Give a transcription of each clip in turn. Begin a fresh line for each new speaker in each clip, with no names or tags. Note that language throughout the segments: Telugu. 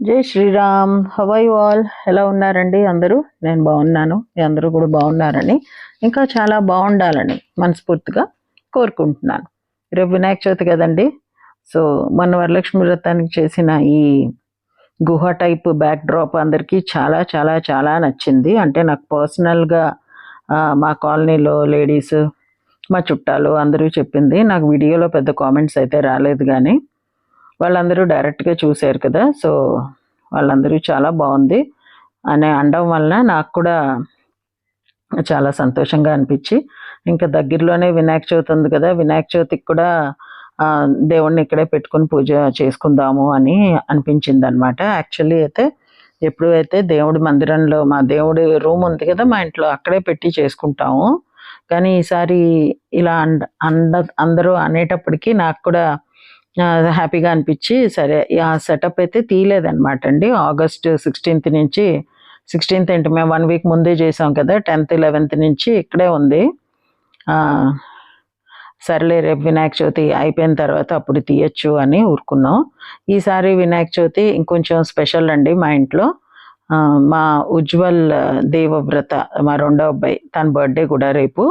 జై శ్రీరామ్. హవై వాల్ ఎలా ఉన్నారండి? అందరూ? నేను బాగున్నాను. మీ అందరూ కూడా బాగున్నారని ఇంకా చాలా బాగుండాలని మనస్ఫూర్తిగా కోరుకుంటున్నాను. రేపు వినాయక చవితి కదండి. సో మన వరలక్ష్మి వ్రతానికి చేసిన ఈ గుహ టైప్ బ్యాక్ డ్రాప్ అందరికీ చాలా చాలా చాలా నచ్చింది. అంటే నాకు పర్సనల్గా మా కాలనీలో లేడీస్ మా చుట్టాలు అందరూ చెప్పింది. నాకు వీడియోలో పెద్ద కామెంట్స్ అయితే రాలేదు కానీ వాళ్ళందరూ డైరెక్ట్గా చూశారు కదా. సో వాళ్ళందరూ చాలా బాగుంది. అని అనడం వలన నాకు కూడా చాలా సంతోషంగా అనిపించి ఇంకా దగ్గరలోనే వినాయక చవితి ఉంది కదా. వినాయక చవితికి కూడా దేవుణ్ణి ఇక్కడే పెట్టుకుని పూజ చేసుకుందాము అని అనిపించింది అనమాట యాక్చువల్లీ అయితే ఎప్పుడు అయితే దేవుడి మందిరంలో మా దేవుడి రూమ్ ఉంది కదా మా ఇంట్లో అక్కడే పెట్టి చేసుకుంటాము. కానీ ఈసారి ఇలా అండ అండ అందరూ అనేటప్పటికీ నాకు కూడా హ్యాపీగా అనిపించి సరే ఆ సెటప్ అయితే తీయలేదనమాట అండి. ఆగస్ట్ సిక్స్టీన్త్ నుంచి సిక్స్టీన్త్ ఏంటి మేము వన్ వీక్ ముందే చేసాం కదా టెన్త్ లెవెన్త్ నుంచి ఇక్కడే ఉంది. సర్లే రేపు వినాయక చవితి అయిపోయిన తర్వాత అప్పుడు తీయచ్చు అని ఊరుకున్నాం. ఈసారి వినాయక చవితి ఇంకొంచెం స్పెషల్ అండి మా ఇంట్లో. మా ఉజ్వల్ దేవవ్రత మా రెండో అబ్బాయి తన బర్త్డే కూడా రేపు.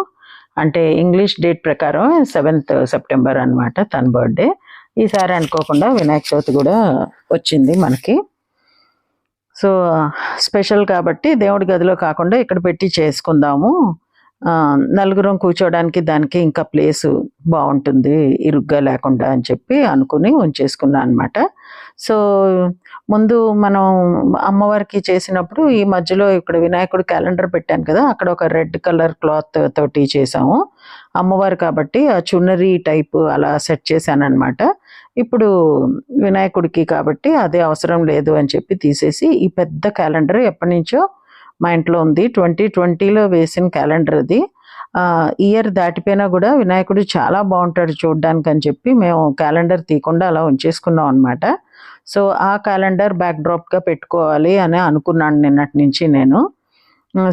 అంటే ఇంగ్లీష్ డేట్ ప్రకారం సెవెంత్ సెప్టెంబర్ అన్నమాట తన బర్త్డే. ఈసారి అనుకోకుండా వినాయక చవితి కూడా వచ్చింది మనకి. సో స్పెషల్ కాబట్టి దేవుడి గదిలో కాకుండా ఇక్కడ పెట్టి చేసుకుందాము. నలుగురం కూర్చోడానికి దానికి ఇంకా ప్లేస్ బాగుంటుంది ఇరుగ్గా లేకుండా అని చెప్పి అనుకుని ఉంచేసుకున్నాను అనమాట సో ముందు మనం అమ్మవారికి చేసినప్పుడు ఈ మధ్యలో ఇక్కడ వినాయకుడు క్యాలెండర్ పెట్టాను కదా అక్కడ ఒక రెడ్ కలర్ క్లాత్ తోటి చేసాము. అమ్మవారు కాబట్టి ఆ చున్నరీ టైప్ అలా సెట్ చేశాను అనమాట ఇప్పుడు వినాయకుడికి కాబట్టి అదే అవసరం లేదు అని చెప్పి తీసేసి ఈ పెద్ద క్యాలెండర్ ఎప్పటి నుంచో మా ఇంట్లో ఉంది. ట్వంటీ ట్వంటీలో వేసిన క్యాలెండర్ అది. ఇయర్ దాటిపోయినా కూడా వినాయకుడు చాలా బాగుంటాడు చూడడానికి అని చెప్పి మేము క్యాలెండర్ తీయకుండా అలా ఉంచేసుకున్నాం అనమాట సో ఆ క్యాలెండర్ బ్యాక్ డ్రాప్గా పెట్టుకోవాలి అని అనుకున్నాను నిన్నటి నుంచి నేను.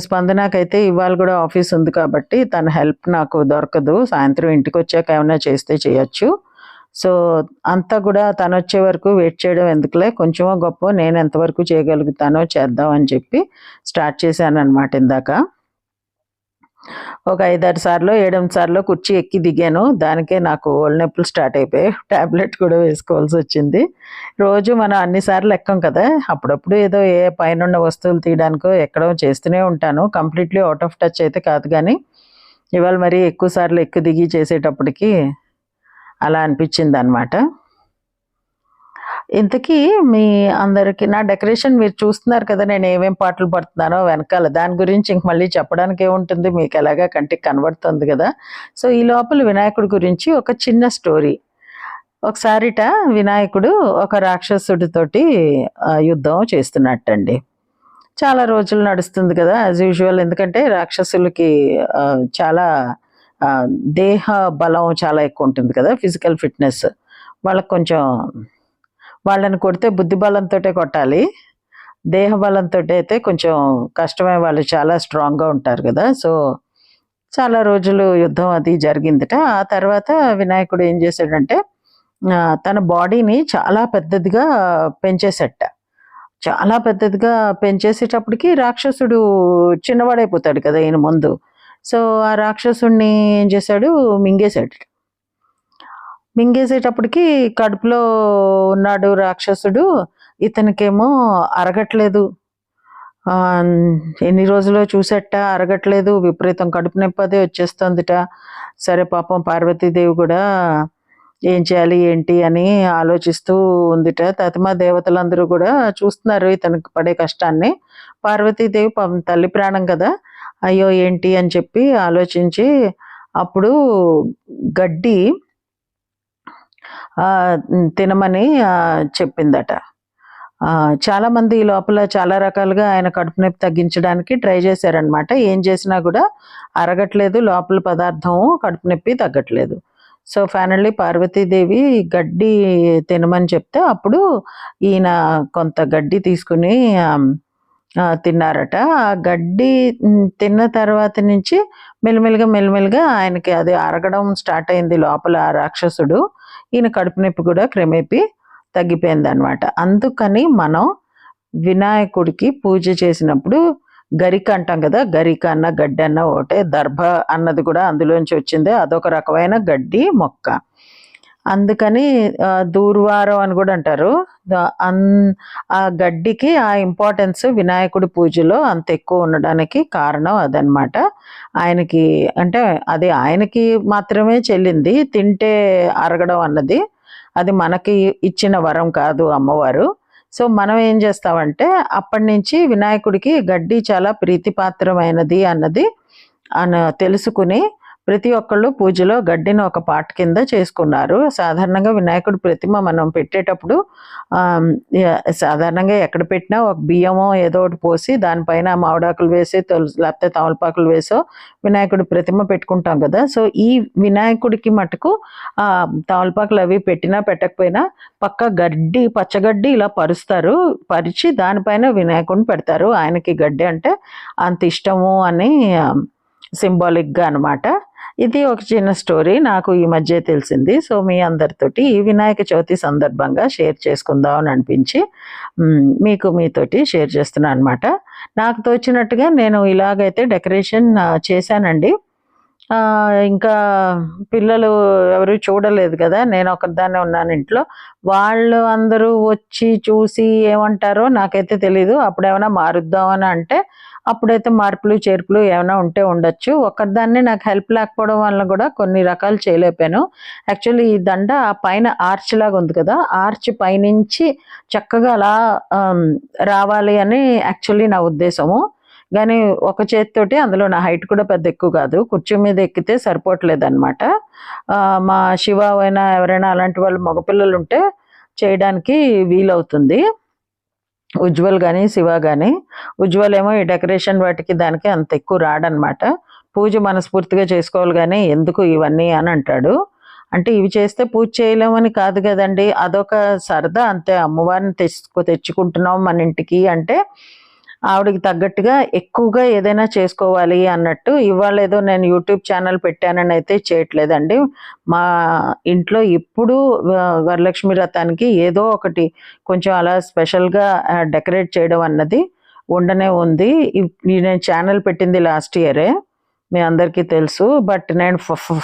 స్పందనకైతే ఇవాళ కూడా ఆఫీస్ ఉంది కాబట్టి తన హెల్ప్ నాకు దొరకదు. సాయంత్రం ఇంటికి వచ్చాక ఏమైనా చేస్తే చేయొచ్చు. సో అంతా కూడా తను వచ్చే వరకు వెయిట్ చేయడం ఎందుకులే? కొంచెమో గొప్ప నేను ఎంతవరకు చేయగలుగుతానో చేద్దాం అని చెప్పి స్టార్ట్ చేశాను అనమాట ఇందాక. ఒక ఐదారు సార్లు ఏడెనిమిది సార్లు కుర్చీ ఎక్కి దిగాను. దానికే నాకు ఓల్డ్ నొప్పులు స్టార్ట్ అయిపోయాయి. టాబ్లెట్ కూడా వేసుకోవాల్సి వచ్చింది. రోజు మనం అన్నిసార్లు ఎక్కం కదా? అప్పుడప్పుడు ఏదో ఏ పైన ఉన్న వస్తువులు తీయడానికో ఎక్కడో చేస్తూనే ఉంటాను. కంప్లీట్లీ అవుట్ ఆఫ్ టచ్ అయితే కాదు కానీ ఇవాళ మరి ఎక్కువ సార్లు ఎక్కువ దిగి చేసేటప్పటికి అలా అనిపించింది అనమాట ఇంతకీ మీ అందరికి నా డెకరేషన్ మీరు చూస్తున్నారు కదా నేను ఏమేం పాటలు పడుతున్నానో వెనకాల. దాని గురించి ఇంక మళ్ళీ చెప్పడానికి ఏముంటుంది? మీకు ఎలాగా కంటికి కనబడుతుంది కదా. సో ఈ లోపల వినాయకుడి గురించి ఒక చిన్న స్టోరీ. ఒకసారిట వినాయకుడు ఒక రాక్షసుడితోటి యుద్ధం చేస్తున్నట్టండి. చాలా రోజులు నడుస్తుంది కదా యాజ్ యూజువల్ ఎందుకంటే రాక్షసులకి చాలా దేహ బలం చాలా ఎక్కువ ఉంటుంది కదా ఫిజికల్ ఫిట్నెస్ వాళ్ళకి కొంచెం వాళ్ళని కొడితే బుద్ధి బలంతో కొట్టాలి. దేహ బలంతో అయితే కొంచెం కష్టమే వాళ్ళు చాలా స్ట్రాంగ్గా ఉంటారు కదా. సో చాలా రోజులు యుద్ధం అది జరిగిందట. ఆ తర్వాత వినాయకుడు ఏం చేశాడంటే తన బాడీని చాలా పెద్దదిగా పెంచేసట చాలా పెద్దదిగా పెంచేసేటప్పటికి రాక్షసుడు చిన్నవాడైపోతాడు కదా ఈయన ముందు. సో ఆ రాక్షసుడిని ఏం చేశాడు? మింగేశాడు. మింగేసేటప్పటికి కడుపులో ఉన్నాడు రాక్షసుడు. ఇతనికేమో అరగట్లేదు. ఎన్ని రోజుల్లో చూసేట అరగట్లేదు. విపరీతం కడుపు నొప్పి అదే వచ్చేస్తుందిట. సరే పాపం పార్వతీదేవి కూడా ఏం చేయాలి ఏంటి అని ఆలోచిస్తూ ఉందిట. తతిమా దేవతలందరూ కూడా చూస్తున్నారు ఇతనికి పడే కష్టాన్ని. పార్వతీదేవి పాపం తల్లి ప్రాణం కదా. అయ్యో ఏంటి అని చెప్పి ఆలోచించి అప్పుడు గడ్డి తినమని చెప్పిందట. చాలామంది ఈ లోపల చాలా రకాలుగా ఆయన కడుపు నొప్పి తగ్గించడానికి ట్రై చేశారనమాట ఏం చేసినా కూడా అరగట్లేదు లోపల పదార్థం కడుపు నొప్పి తగ్గట్లేదు. సో ఫైనల్లీ పార్వతీదేవి గడ్డి తినమని చెప్తే అప్పుడు ఈయన కొంత గడ్డి తీసుకుని తిన్నారట. ఆ గడ్డి తిన్న తర్వాత నుంచి మెల్లమెల్లగా మెల్లమెల్లగా ఆయనకి అది అరగడం స్టార్ట్ అయింది లోపల ఆ రాక్షసుడు. ఈయన కడుపు నొప్పి కూడా క్రమేపీ తగ్గిపోయింది అనమాట అందుకని మనం వినాయకుడికి పూజ చేసినప్పుడు గరిక అంటాం కదా గరిక అన్న గడ్డి అన్న ఒకటే దర్భ అన్నది కూడా అందులోంచి వచ్చింది. అదొక రకమైన గడ్డి మొక్క. అందుకని దూర్వారం అని కూడా అంటారు. అన్- ఆ గడ్డికి ఆ ఇంపార్టెన్స్ వినాయకుడి పూజలో అంత ఎక్కువ ఉండడానికి కారణం అదనమాట ఆయనకి అంటే అది ఆయనకి మాత్రమే చెల్లింది. తింటే అరగడం అన్నది. అది మనకి ఇచ్చిన వరం కాదు అమ్మవారు. సో మనం ఏం చేస్తామంటే అప్పటి నుంచి వినాయకుడికి గడ్డి చాలా ప్రీతిపాత్రమైనది అన్నది అని తెలుసుకుని ప్రతి ఒక్కళ్ళు పూజలో గడ్డిని ఒక పాట కింద చేసుకున్నారు. సాధారణంగా వినాయకుడు ప్రతిమ మనం పెట్టేటప్పుడు సాధారణంగా ఎక్కడ పెట్టినా ఒక బియ్యమో ఏదో ఒకటి పోసి దానిపైన మామిడాకులు వేసి తులసి లేకపోతే తమలపాకులు వేసో వినాయకుడి ప్రతిమ పెట్టుకుంటాం కదా. సో ఈ వినాయకుడికి మటుకు తమలపాకులు అవి పెట్టినా పెట్టకపోయినా పక్క గడ్డి పచ్చగడ్డి ఇలా పరుస్తారు. పరిచి దానిపైన వినాయకుడిని పెడతారు. ఆయనకి గడ్డి అంటే అంత ఇష్టము అని సింబాలిక్గా అన్నమాట. ఇది ఒక చిన్న స్టోరీ. నాకు ఈ మధ్య తెలిసింది. సో మీ అందరితోటి ఈ వినాయక చవితి సందర్భంగా షేర్ చేసుకుందాం అని అనిపించి మీకు మీతోటి షేర్ చేస్తున్నాను అనమాట నాకు తోచినట్టుగా నేను ఇలాగైతే డెకరేషన్ చేశానండి. ఇంకా పిల్లలు ఎవరు చూడలేదు కదా నేను ఒకదాన్నే ఉన్నాను ఇంట్లో. వాళ్ళు అందరూ వచ్చి చూసి ఏమంటారో నాకైతే తెలీదు. అప్పుడు ఏమైనా మారుద్దామని అంటే అప్పుడైతే మార్పులు చేర్పులు ఏమైనా ఉంటే ఉండొచ్చు. ఒకరిదాన్ని నాకు హెల్ప్ లేకపోవడం వల్ల కూడా కొన్ని రకాలు చేయలేకపోయాను. యాక్చువల్లీ ఈ దండ ఆ పైన ఆర్చ్ లాగా ఉంది కదా ఆర్చ్ పైనుంచి చక్కగా అలా రావాలి అని యాక్చువల్లీ నా ఉద్దేశము. కానీ ఒక చేతితోటి అందులో నా హైట్ కూడా పెద్ద ఎక్కువ కాదు. కుర్చీ మీద ఎక్కితే సరిపోవట్లేదు అనమాట మా శివ అయినా ఎవరైనా అలాంటి వాళ్ళు మగపిల్లలు ఉంటే చేయడానికి వీలవుతుంది. ఉజ్వల్ కానీ శివ కానీ ఉజ్వల్ ఏమో ఈ డెకరేషన్ వాటికి దానికి అంత ఎక్కువ రాడనమాట. పూజ మనస్ఫూర్తిగా చేసుకోవాలి కానీ ఎందుకు ఇవన్నీ అని అంటాడు. అంటే ఇవి చేస్తే పూజ చేయలేమని కాదు కదండి. అదొక సరదా అంతే. అమ్మవారిని తెచ్చుకో తెచ్చుకుంటున్నాం మన ఇంటికి అంటే ఆవిడకి తగ్గట్టుగా ఎక్కువగా ఏదైనా చేసుకోవాలి అన్నట్టు ఇవాళ ఏదో నేను యూట్యూబ్ ఛానల్ పెట్టానని అయితే చేయట్లేదండి. మా ఇంట్లో ఇప్పుడు వరలక్ష్మి వ్రతానికి ఏదో ఒకటి కొంచెం అలా స్పెషల్గా డెకరేట్ చేయడం అన్నది ఉండనే ఉంది. నేను ఛానల్ పెట్టింది లాస్ట్ ఇయరే మీ అందరికీ తెలుసు. బట్ నేను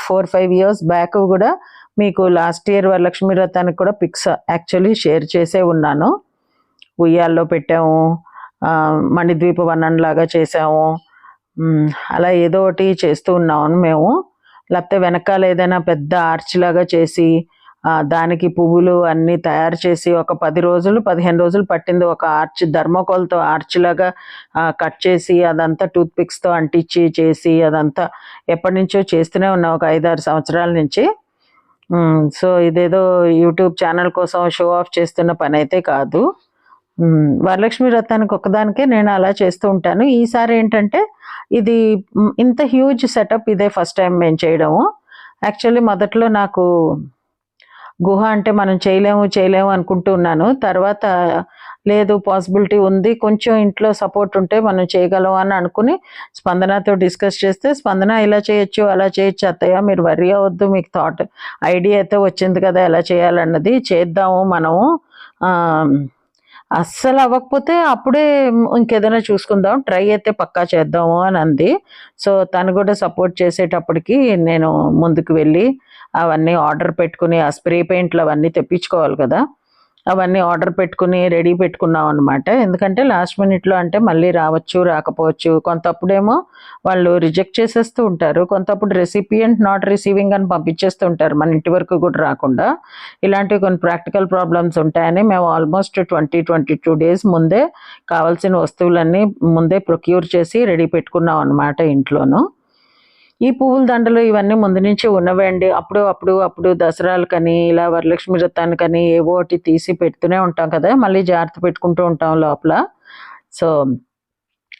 ఫోర్ ఫైవ్ ఇయర్స్ బ్యాక్ కూడా మీకు లాస్ట్ ఇయర్ వరలక్ష్మి వ్రతానికి కూడా పిక్స్ యాక్చువల్లీ షేర్ చేసే ఉన్నాను. ఉయ్యాల్లో పెట్టాము మణిద్వీప వనం లాగా చేసాము అలా ఏదో ఒకటి చేస్తూ ఉన్నాము మేము. లేకపోతే వెనకాల ఏదైనా పెద్ద ఆర్చ్ లాగా చేసి దానికి పువ్వులు అన్నీ తయారు చేసి ఒక పది రోజులు పదిహేను రోజులు పట్టింది ఒక ఆర్చ్ ధర్మకోల్తో ఆర్చ్ లాగా కట్ చేసి అదంతా టూత్ పిక్స్తో అంటించి చేసి అదంతా ఎప్పటి నుంచో చేస్తూనే ఉన్నాం ఒక ఐదారు సంవత్సరాల నుంచి. సో ఇదేదో యూట్యూబ్ ఛానల్ కోసం షో ఆఫ్ చేస్తున్న పని అయితే కాదు. వరలక్ష్మి వ్రతానికి ఒకదానికే నేను అలా చేస్తూ ఉంటాను. ఈసారి ఏంటంటే ఇది ఇంత హ్యూజ్ సెటప్ ఇదే ఫస్ట్ టైం మేము చేయడము. యాక్చువల్లీ మొదట్లో నాకు గుహ అంటే మనం చేయలేము చేయలేము అనుకుంటూ ఉన్నాను. తర్వాత లేదు పాసిబిలిటీ ఉంది. కొంచెం ఇంట్లో సపోర్ట్ ఉంటే మనం చేయగలం అని అనుకుని స్పందనతో డిస్కస్ చేస్తే స్పందన ఇలా చేయొచ్చు అలా చేయొచ్చు అత్తయ్య మీరు వరి అవ్వద్దు. మీకు థాట్ ఐడియా అయితే వచ్చింది కదా ఎలా చేయాలన్నది చేద్దాము మనము. అస్సలు అవ్వకపోతే అప్పుడే ఇంకేదైనా చూసుకుందాం ట్రై అయితే పక్కా చేద్దాము అని అంది. సో తను కూడా సపోర్ట్ చేసేటప్పటికి నేను ముందుకు వెళ్ళి అవన్నీ ఆర్డర్ పెట్టుకుని ఆ స్ప్రే పెయింట్లు అవన్నీ తెప్పించుకోవాలి కదా. అవన్నీ ఆర్డర్ పెట్టుకుని రెడీ పెట్టుకున్నాం అనమాట ఎందుకంటే లాస్ట్ మినిట్లో అంటే మళ్ళీ రావచ్చు రాకపోవచ్చు. కొంతప్పుడేమో వాళ్ళు రిజెక్ట్ చేసేస్తూ ఉంటారు. కొంతప్పుడు రెసిపియంట్ నాట్ రిసీవింగ్ అని పంపించేస్తూ ఉంటారు. మన ఇంటి వరకు కూడా రాకుండా. ఇలాంటివి కొన్ని ప్రాక్టికల్ ప్రాబ్లమ్స్ ఉంటాయని మేము almost twenty twenty two days ముందే కావాల్సిన వస్తువులన్నీ ముందే ప్రొక్యూర్ చేసి రెడీ పెట్టుకున్నాం అనమాట ఇంట్లోనూ. ఈ పువ్వుల దండలు ఇవన్నీ ముందు నుంచి ఉన్నవే అండి అప్పుడు అప్పుడు అప్పుడు దసరాలకని ఇలా వరలక్ష్మి వ్రతానికని ఏవో ఒకటి తీసి పెడుతూనే ఉంటాం కదా. మళ్ళీ జాగ్రత్త పెట్టుకుంటూ ఉంటాం లోపల. సో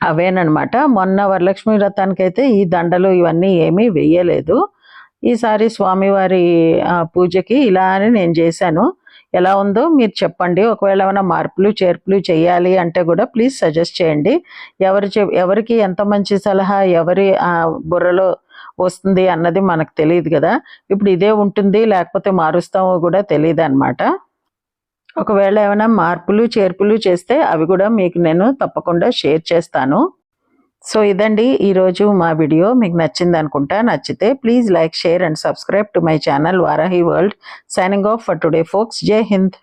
అవేనమాట మొన్న వరలక్ష్మి వ్రతానికి అయితే ఈ దండలు ఇవన్నీ ఏమీ వేయలేదు. ఈసారి స్వామివారి ఆ, పూజకి ఇలా అని నేను చేశాను. ఎలా ఉందో మీరు చెప్పండి. ఒకవేళ ఏమైనా మార్పులు చేర్పులు చేయాలి అంటే కూడా ప్లీజ్ సజెస్ట్ చేయండి. ఎవరు ఎవరికి ఎంత మంచి సలహా ఎవరి ఆ, బుర్రలో వస్తుంది అన్నది మనకు తెలియదు కదా. ఇప్పుడు ఇదే ఉంటుంది లేకపోతే మారుస్తామో కూడా తెలియదు అనమాట ఒకవేళ ఏమైనా మార్పులు చేర్పులు చేస్తే అవి కూడా మీకు నేను తప్పకుండా షేర్ చేస్తాను. సో ఇదండి ఈరోజు మా వీడియో. మీకు నచ్చింది అనుకుంటా నచ్చితే please like share and subscribe to my channel Varahi world signing off for today folks. Jai Hind.